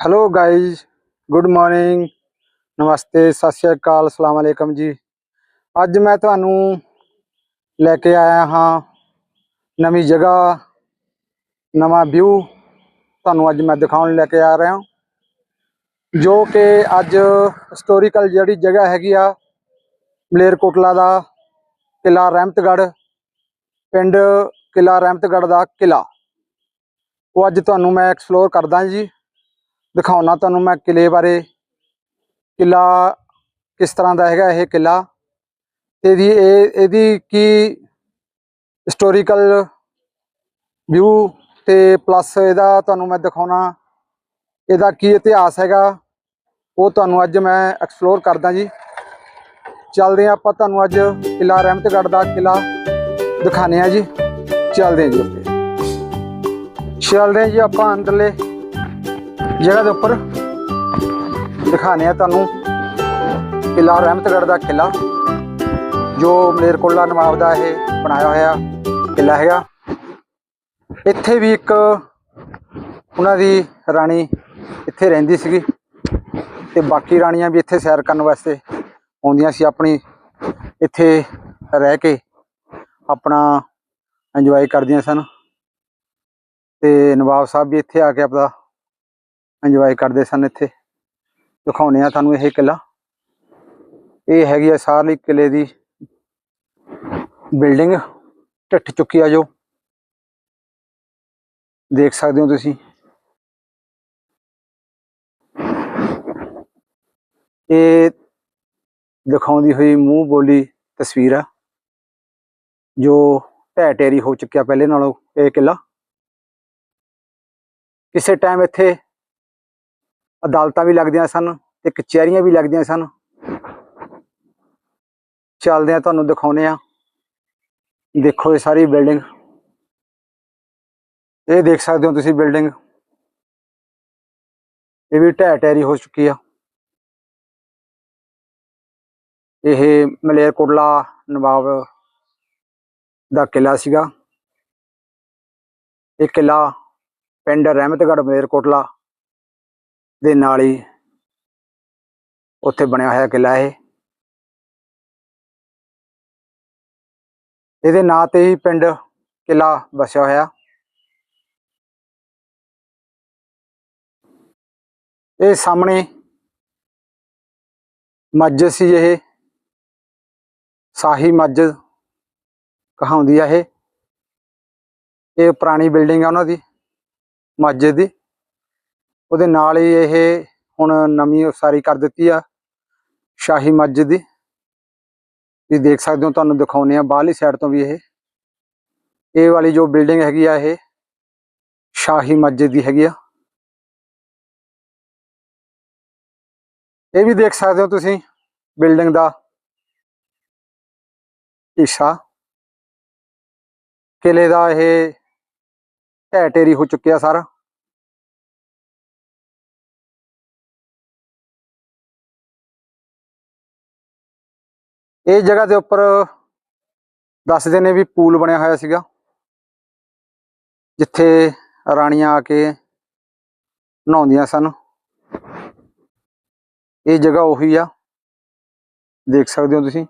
Hello guys good morning namaste Sat Sri Akal ਅਸਲਾਮ ਅਲੈਕਮ ਜੀ ਅੱਜ ਮੈਂ ਤੁਹਾਨੂੰ ਲੈ ਕੇ ਆਇਆ ਹਾਂ ਨਵੀਂ ਜਗ੍ਹਾ ਨਵਾਂ ਵਿਊ ਤੁਹਾਨੂੰ ਅੱਜ ਮੈਂ ਦਿਖਾਉਣ ਲੈ ਕੇ ਆ ਰਿਹਾ ਹਾਂ ਜੋ ਕਿ ਅੱਜ ਹਿਸਟੋਰੀਕਲ ਜਿਹੜੀ ਜਗ੍ਹਾ ਹੈਗੀ ਆ ਮਲੇਰਕੋਟਲਾ ਦਾ ਕਿਲਾ ਰਹਿਮਤਗੜ੍ਹ ਪਿੰਡ ਕਿਲਾ ਰਹਿਮਤਗੜ੍ਹ ਦਾ ਕਿਲਾ ਉਹ ਅੱਜ ਤੁਹਾਨੂੰ ਮੈਂ ਐਕਸਪਲੋਰ ਕਰਦਾ ਜੀ ਦਿਖਾਉਣਾ ਤੁਹਾਨੂੰ ਮੈਂ ਕਿਲੇ ਬਾਰੇ। ਕਿਲਾ ਕਿਸ ਤਰ੍ਹਾਂ ਦਾ ਹੈਗਾ ਇਹ ਕਿਲਾ ਤੇ ਇਹਦੀ, ਇਹ, ਇਹਦੀ ਕੀ ਹਿਸਟੋਰੀਕਲ ਵਿਊ ਤੇ ਪਲੱਸ ਇਹਦਾ ਤੁਹਾਨੂੰ ਮੈਂ ਦਿਖਾਉਣਾ। ਇਹਦਾ ਕੀ ਇਤਿਹਾਸ ਹੈਗਾ? ਉਹ ਤੁਹਾਨੂੰ ਅੱਜ ਮੈਂ ਐਕਸਪਲੋਰ ਕਰਦਾ ਜੀ। ਚੱਲਦੇ ਹਾਂ ਆਪਾਂ ਤੁਹਾਨੂੰ ਅੱਜ ਕਿਲਾ ਰਹਿਮਤਗੜ੍ਹ ਦਾ ਕਿਲਾ ਦਿਖਾਣੇ ਆ ਜੀ। ਚੱਲਦੇ ਹਾਂ ਜੀ ਉੱਤੇ ਚੱਲਦੇ ਹਾਂ ਜੀ ਆਪਾਂ ਅੰਦਰਲੇ ਜਗ੍ਹਾ ਦੇ ਉੱਪਰ ਦਿਖਾਣੇ ਆ ਤੁਹਾਨੂੰ ਕਿਲਾ ਰਹਿਮਤਗੜ੍ਹ ਦਾ ਕਿਲਾ, ਜੋ ਮਲੇਰਕੋਟਲਾ ਨਵਾਬ ਦਾ ਇਹ ਬਣਾਇਆ ਹੋਇਆ ਕਿਲਾ ਹੈਗਾ। ਇੱਥੇ ਵੀ ਇੱਕ ਉਹਨਾਂ ਦੀ ਰਾਣੀ ਇੱਥੇ ਰਹਿੰਦੀ ਸੀਗੀ ਤੇ ਬਾਕੀ ਰਾਣੀਆਂ ਵੀ ਇੱਥੇ ਸੈਰ ਕਰਨ ਵਾਸਤੇ ਆਉਂਦੀਆਂ ਸੀ, ਆਪਣੀ ਇੱਥੇ ਰਹਿ ਕੇ ਆਪਣਾ ਇੰਜੋਏ ਕਰਦੀਆਂ ਸਨ। ਤੇ ਨਵਾਬ ਸਾਹਿਬ ਵੀ ਇੱਥੇ ਆ ਕੇ ਆਪਦਾ ਇੰਜੋਏ ਕਰਦੇ ਸਨ ਇੱਥੇ। ਦਿਖਾਉਣੇ ਆ ਤੁਹਾਨੂੰ ਇਹ ਕਿਲਾ ਇਹ ਹੈਗੀ ਆ ਸਾਰਲੀ ਕਿਲੇ ਦੀ ਬਿਲਡਿੰਗ ਟੱਟ ਚੁੱਕੀ ਆ ਜੋ। ਦੇਖ ਸਕਦੇ ਹੋ ਤੁਸੀਂ। ਇਹ ਦਿਖਾਉਂਦੀ ਹੋਈ ਮੂੰਹ ਬੋਲੀ ਤਸਵੀਰ ਆ, ਜੋ ਢਹਿ ਢੇਰੀ ਹੋ ਚੁੱਕਿਆ ਪਹਿਲੇ ਨਾਲੋਂ ਇਹ ਕਿਲਾ ਕਿਸੇ ਟਾਈਮ ਇੱਥੇ ਅਦਾਲਤਾਂ ਵੀ ਲੱਗਦੀਆਂ ਸਨ ਤੇ ਕਚਹਿਰੀਆਂ ਵੀ ਲੱਗਦੀਆਂ ਸਨ। ਚੱਲਦੇ ਆ ਤੁਹਾਨੂੰ ਦਿਖਾਉਨੇ ਆ ਦੇਖੋ ਇਹ ਸਾਰੀ ਬਿਲਡਿੰਗ। ਇਹ ਦੇਖ ਸਕਦੇ ਹੋ ਤੁਸੀਂ ਬਿਲਡਿੰਗ। ਇਹ ਵੀ ਢਹਿ ਢੇਰੀ ਹੋ ਚੁੱਕੀ ਆ। ਇਹ ਮਲੇਰਕੋਟਲਾ ਨਵਾਬ ਦਾ ਕਿਲਾ ਸੀਗਾ। ਇਹ ਕਿਲਾ ਪਿੰਡ ਰਹਿਮਤਗੜ੍ਹ ਮਲੇਰਕੋਟਲਾ ਦੇ ਨਾਲ ਹੀ ਉੱਥੇ ਬਣਿਆ ਹੋਇਆ ਕਿਲਾ ਇਹ। ਇਹਦੇ ਨਾਂ ਤੇ ਹੀ ਪਿੰਡ ਕਿਲਾ ਵਸਿਆ ਹੋਇਆ। ਇਹ ਸਾਹਮਣੇ ਮਸਜਿਦ ਸੀ ਇਹ। ਸਾਹੀ ਮਸਜਿਦ ਕਹਾਉਂਦੀ ਆ ਇਹ। ਇਹ ਪੁਰਾਣੀ ਬਿਲਡਿੰਗ ਆ ਉਹਨਾਂ ਦੀ, ਮਸਜਿਦ ਦੀ। ਉਹਦੇ ਨਾਲ ਹੀ ਇਹ ਹੁਣ ਨਵੀਂ ਉਸਾਰੀ ਕਰ ਦਿੱਤੀ ਆ, ਸ਼ਾਹੀ ਮਸਜਿਦ ਦੀ। ਤੁਸੀਂ ਦੇਖ ਸਕਦੇ ਹੋ ਤੁਹਾਨੂੰ ਦਿਖਾਉਨੇ ਆ ਬਾਹਰਲੀ ਸਾਈਡ ਤੋਂ ਵੀ ਇਹ। ਇਹ ਵਾਲੀ ਜੋ ਬਿਲਡਿੰਗ ਹੈਗੀ ਆ ਇਹ, ਸ਼ਾਹੀ ਮਸਜਿਦ ਦੀ ਹੈਗੀ ਆ। ਇਹ ਵੀ ਦੇਖ ਸਕਦੇ ਹੋ ਤੁਸੀਂ ਬਿਲਡਿੰਗ ਦਾ ਹਿੱਸਾ। ਕਿਲੇ ਦਾ ਇਹ ਢਹਿ ਢੇਰੀ ਹੋ ਚੁੱਕਿਆ ਸਾਰਾ। ਇਹ ਜਗ੍ਹਾ ਦੇ ਉੱਪਰ ਦੱਸਦੇ ਨੇ ਵੀ ਪੂਲ ਬਣਿਆ ਹੋਇਆ ਸੀਗਾ। ਜਿੱਥੇ ਰਾਣੀਆਂ ਆ ਕੇ ਨਹਾਉਂਦੀਆਂ ਸਨ। ਇਹ ਜਗ੍ਹਾ ਉਹੀ ਆ। ਦੇਖ ਸਕਦੇ ਹੋ ਤੁਸੀਂ।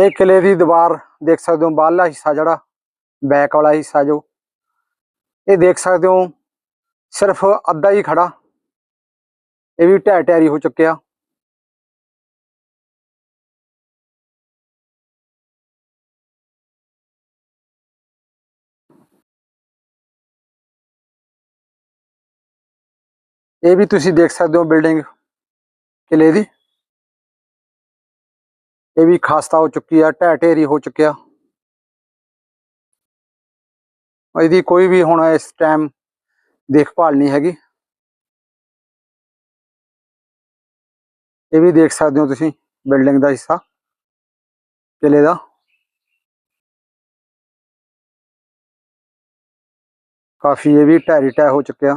ਇਹ ਕਿਲੇ ਦੀ ਦੀਵਾਰ ਦੇਖ ਸਕਦੇ ਹੋ। ਬਾਹਰਲਾ ਹਿੱਸਾ ਜਿਹੜਾ ਬੈਕ ਵਾਲਾ ਹਿੱਸਾ ਜੋ। ਇਹ ਦੇਖ ਸਕਦੇ ਹੋ, ਸਿਰਫ ਅੱਧਾ ਹੀ ਖੜਾ। ਇਹ ਵੀ ਢਹਿ ਢੇਰੀ ਹੋ ਚੁੱਕਿਆ। ਇਹ ਵੀ ਤੁਸੀਂ ਦੇਖ ਸਕਦੇ ਹੋ ਬਿਲਡਿੰਗ ਕਿਲੇ ਦੀ। ਇਹ ਵੀ ਖਾਸਤਾ ਹੋ ਚੁੱਕੀ ਆ, ਢਹਿ ਢੇਰੀ ਹੋ ਚੁੱਕਿਆ। ਇਹਦੀ ਕੋਈ ਵੀ ਹੁਣ ਇਸ ਟਾਈਮ ਦੇਖਭਾਲ ਨਹੀਂ ਹੈਗੀ। ਇਹ ਵੀ ਦੇਖ ਸਕਦੇ ਹੋ ਤੁਸੀਂ ਬਿਲਡਿੰਗ ਦਾ ਹਿੱਸਾ, ਕਿਲੇ ਦਾ। ਕਾਫੀ ਇਹ ਵੀ ਢਹਿਰੀ ਢਹਿ ਹੋ ਚੁੱਕਿਆ।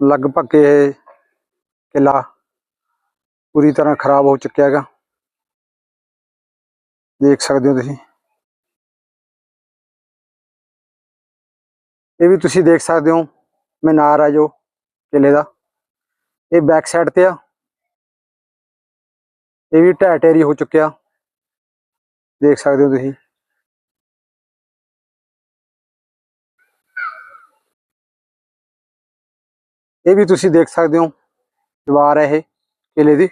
ਲਗਭਗ ਇਹ ਕਿਲਾ ਪੂਰੀ ਤਰ੍ਹਾਂ ਖਰਾਬ ਹੋ ਚੁੱਕਿਆ ਹੈਗਾ। ਦੇਖ ਸਕਦੇ ਹੋ ਤੁਸੀਂ। ਇਹ ਵੀ ਤੁਸੀਂ ਦੇਖ ਸਕਦੇ ਹੋ, ਮੀਨਾਰ ਆ ਜੋ ਕਿਲੇ ਦਾ। ਇਹ ਬੈਕ ਸਾਈਡ ਤੇ ਆ। ਇਹ ਵੀ ਢਹਿ ਢੇਰੀ ਹੋ ਚੁੱਕਿਆ। ਦੇਖ ਸਕਦੇ ਹੋ ਤੁਸੀਂ। ਇਹ ਵੀ ਤੁਸੀਂ ਦੇਖ ਸਕਦੇ ਹੋ, ਦੀਵਾਰ ਹੈ ਇਹ, ਕਿਲੇ ਦੀ।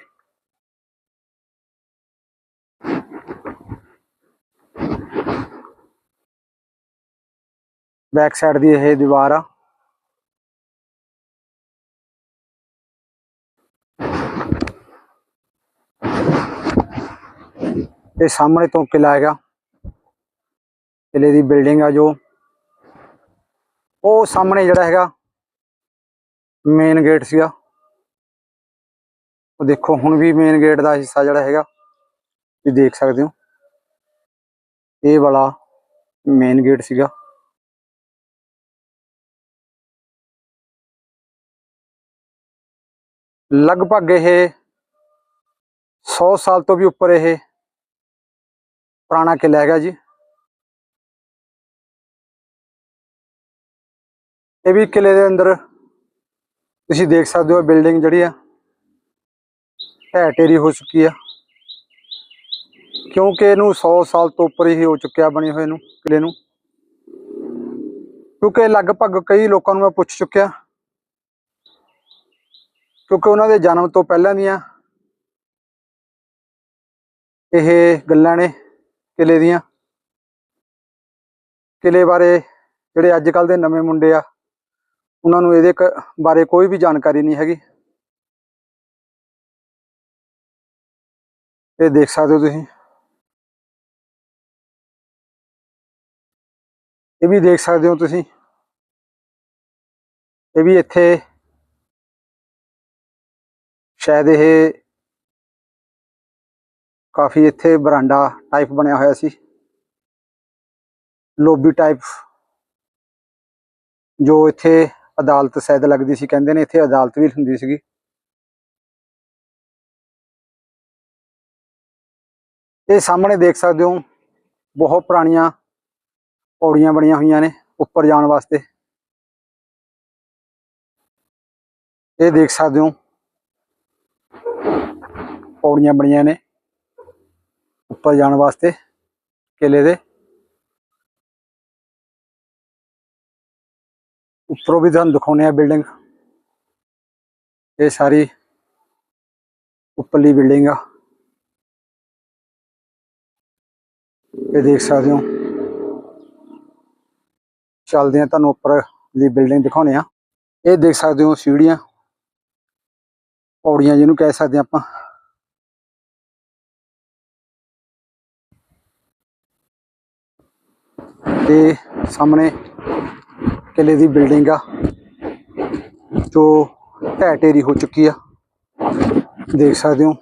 ਬੈਕ ਸਾਈਡ ਦੀ ਇਹ ਦੀਵਾਰ ਆ। ਇਹ ਸਾਹਮਣੇ ਤੋਂ ਕਿਲਾ ਹੈਗਾ। ਕਿਲੇ ਦੀ ਬਿਲਡਿੰਗ ਆ ਜੋ। ਉਹ ਸਾਹਮਣੇ ਜਿਹੜਾ ਹੈਗਾ ਮੇਨ ਗੇਟ ਸੀਗਾ। ਉਹ ਦੇਖੋ, ਹੁਣ ਵੀ ਮੇਨ ਗੇਟ ਦਾ ਹਿੱਸਾ ਜਿਹੜਾ ਹੈਗਾ, ਤੁਸੀਂ ਦੇਖ ਸਕਦੇ ਹੋ। ਇਹ ਵਾਲਾ ਮੇਨ ਗੇਟ ਸੀਗਾ। ਲਗਭਗ ਇਹ 100 ਸਾਲ ਤੋਂ ਵੀ ਉੱਪਰ ਇਹ ਪੁਰਾਣਾ ਕਿਲਾ ਹੈਗਾ ਜੀ। ਇਹ ਵੀ ਕਿਲੇ ਦੇ ਅੰਦਰ ਤੁਸੀਂ ਦੇਖ ਸਕਦੇ ਹੋ ਬਿਲਡਿੰਗ ਜਿਹੜੀ ਆ, ਢਹਿ ਢੇਰੀ ਹੋ ਚੁੱਕੀ ਆ। ਕਿਉਂਕਿ ਇਹਨੂੰ 100 ਸਾਲ ਤੋਂ ਉੱਪਰ ਹੀ ਹੋ ਚੁੱਕਿਆ ਬਣੇ ਹੋਏ ਨੂੰ, ਕਿਲੇ ਨੂੰ। ਕਿਉਂਕਿ ਲਗਭਗ ਕਈ ਲੋਕਾਂ ਨੂੰ ਮੈਂ ਪੁੱਛ ਚੁੱਕਿਆ, ਕਿਉਂਕਿ ਉਹਨਾਂ ਦੇ ਜਨਮ ਤੋਂ ਪਹਿਲਾਂ ਦੀਆਂ ਇਹ ਗੱਲਾਂ ਨੇ ਕਿਲੇ ਦੀਆਂ। ਕਿਲੇ ਬਾਰੇ ਜਿਹੜੇ ਅੱਜ ਕੱਲ ਦੇ ਨਵੇਂ ਮੁੰਡੇ ਆ ਉਹਨਾਂ ਨੂੰ ਇਹਦੇ ਕ- ਬਾਰੇ ਕੋਈ ਵੀ ਜਾਣਕਾਰੀ ਨਹੀਂ ਹੈਗੀ। ਇਹ ਦੇਖ ਸਕਦੇ ਹੋ ਤੁਸੀਂ। ਇਹ ਵੀ ਦੇਖ ਸਕਦੇ ਹੋ ਤੁਸੀਂ। ਇਹ ਵੀ ਇੱਥੇ ਸ਼ਾਇਦ ਇਹ ਕਾਫੀ ਇੱਥੇ ਬਰਾਂਡਾ ਟਾਈਪ ਬਣਿਆ ਹੋਇਆ ਸੀ। ਲੋਬੀ ਟਾਈਪ ਜੋ ਇੱਥੇ ਅਦਾਲਤ ਸੈਦ ਲੱਗਦੀ ਸੀ, ਕਹਿੰਦੇ ਨੇ ਇੱਥੇ ਅਦਾਲਤ ਵੀ ਹੁੰਦੀ ਸੀਗੀ। ਇਹ ਸਾਹਮਣੇ ਦੇਖ ਸਕਦੇ ਹੋ, ਬਹੁਤ ਪੁਰਾਣੀਆਂ ਪੌੜੀਆਂ ਬਣੀਆਂ ਹੋਈਆਂ ਨੇ ਉੱਪਰ ਜਾਣ ਵਾਸਤੇ। ਇਹ ਦੇਖ ਸਕਦੇ ਹੋ, ਪੌੜੀਆਂ ਬਣੀਆਂ ਨੇ ਉੱਪਰ ਜਾਣ ਵਾਸਤੇ, ਕਿਲੇ ਦੇ। ਉੱਪਰੋਂ ਵੀ ਤੁਹਾਨੂੰ ਦਿਖਾਉਂਦੇ ਆ ਬਿਲਡਿੰਗ ਇਹ ਸਾਰੀ ਉੱਪਰਲੀ ਬਿਲਡਿੰਗ ਆ। ਇਹ ਦੇਖ ਸਕਦੇ ਹੋ। ਚੱਲਦੇ ਆ ਤੁਹਾਨੂੰ ਉੱਪਰ ਦੀ ਬਿਲਡਿੰਗ ਦਿਖਾਉਂਦੇ ਆ ਇਹ ਦੇਖ ਸਕਦੇ ਹੋ ਸੀੜੀਆਂ। ਪੌੜੀਆਂ ਜਿਹਨੂੰ ਕਹਿ ਸਕਦੇ ਹਾਂ ਆਪਾਂ। ਤੇ ਸਾਹਮਣੇ ਕਿਲੇ ਦੀ ਬਿਲਡਿੰਗ ਆ, ਜੋ ਢਹਿ ਢੇਰੀ ਹੋ ਚੁੱਕੀ ਆ। ਦੇਖ ਸਕਦੇ ਹੋ।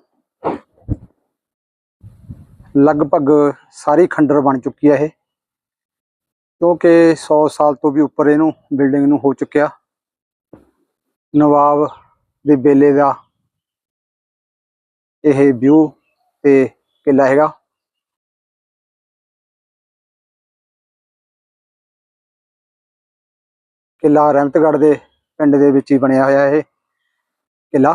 ਲਗਭਗ ਸਾਰੀ ਖੰਡਰ ਬਣ ਚੁੱਕੀ ਆ ਇਹ, ਕਿਉਂਕਿ 100 ਸਾਲ ਤੋਂ ਵੀ ਉੱਪਰ ਇਹਨੂੰ ਬਿਲਡਿੰਗ ਨੂੰ ਹੋ ਚੁੱਕਿਆ। ਨਵਾਬ ਦੇ ਵੇਲੇ ਦਾ ਇਹ ਵਿਊ ਤੇ ਕਿਲਾ ਹੈਗਾ। ਕਿਲਾ ਰਹਿਮਤਗੜ੍ਹ ਦੇ ਪਿੰਡ ਦੇ ਵਿੱਚ ਹੀ ਬਣਿਆ ਹੋਇਆ ਇਹ ਕਿਲਾ।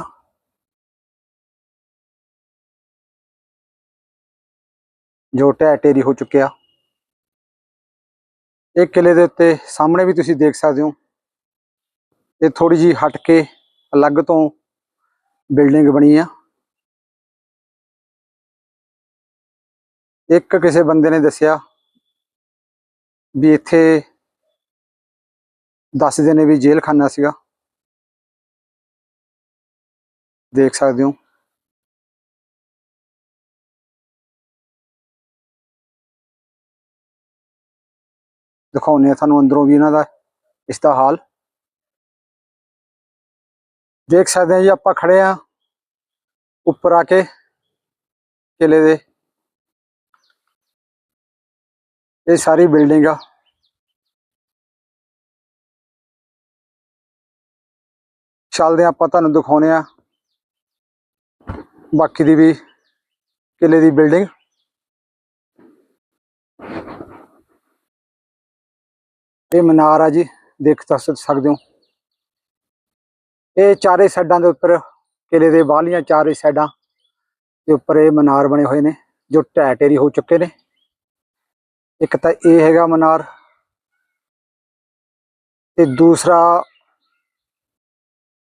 ਜੋ ਢਹਿ ਢੇਰੀ ਹੋ ਚੁੱਕਿਆ। ਇਹ ਕਿਲੇ ਦੇ ਉੱਤੇ ਸਾਹਮਣੇ ਵੀ ਤੁਸੀਂ ਦੇਖ ਸਕਦੇ ਹੋ। ਇਹ ਥੋੜੀ ਜੀ ਹਟ ਕੇ ਅਲੱਗ ਤੋਂ ਬਿਲਡਿੰਗ ਬਣੀ ਆ। ਇੱਕ ਕਿਸੇ ਬੰਦੇ ਨੇ ਦੱਸਿਆ ਵੀ ਇੱਥੇ ਦੱਸਦੇ ਨੇ ਵੀ ਜੇਲ੍ਹ ਖਾਨਾ ਸੀਗਾ। ਦੇਖ ਸਕਦੇ ਹੋ। ਦਿਖਾਉਂਦੇ ਆ ਤੁਹਾਨੂੰ ਅੰਦਰੋਂ ਵੀ ਇਹਨਾਂ ਦਾ ਇਸ ਦਾ ਹਾਲ। ਦੇਖ ਸਕਦੇ ਆ ਜੀ, ਆਪਾਂ ਖੜੇ ਆ ਉੱਪਰ ਆ ਕੇ ਕਿਲੇ ਦੇ। ਇਹ ਸਾਰੀ ਬਿਲਡਿੰਗ ਆ। ਚੱਲਦੇ ਹਾਂ, ਆਪਾਂ ਤੁਹਾਨੂੰ ਦਿਖਾਉਨੇ ਆ ਬਾਕੀ ਦੀ ਵੀ ਕਿਲੇ ਦੀ ਬਿਲਡਿੰਗ ਇਹ ਮਨਾਰ ਆ ਜੀ, ਦੇਖ ਸਕਦੇ ਹੋ। ਇਹ ਚਾਰੇ ਸਾਈਡਾਂ ਦੇ ਉੱਪਰ ਕਿਲੇ ਦੇ, ਬਾਹਲੀਆਂ ਚਾਰੇ ਸਾਈਡਾਂ ਦੇ ਉੱਪਰ ਇਹ ਮਨਾਰ ਬਣੇ ਹੋਏ ਨੇ, ਜੋ ਢਹਿ ਢੇਰੀ ਹੋ ਚੁੱਕੇ ਨੇ। ਇੱਕ ਤਾਂ ਇਹ ਹੈਗਾ ਮਨਾਰ ਤੇ ਦੂਸਰਾ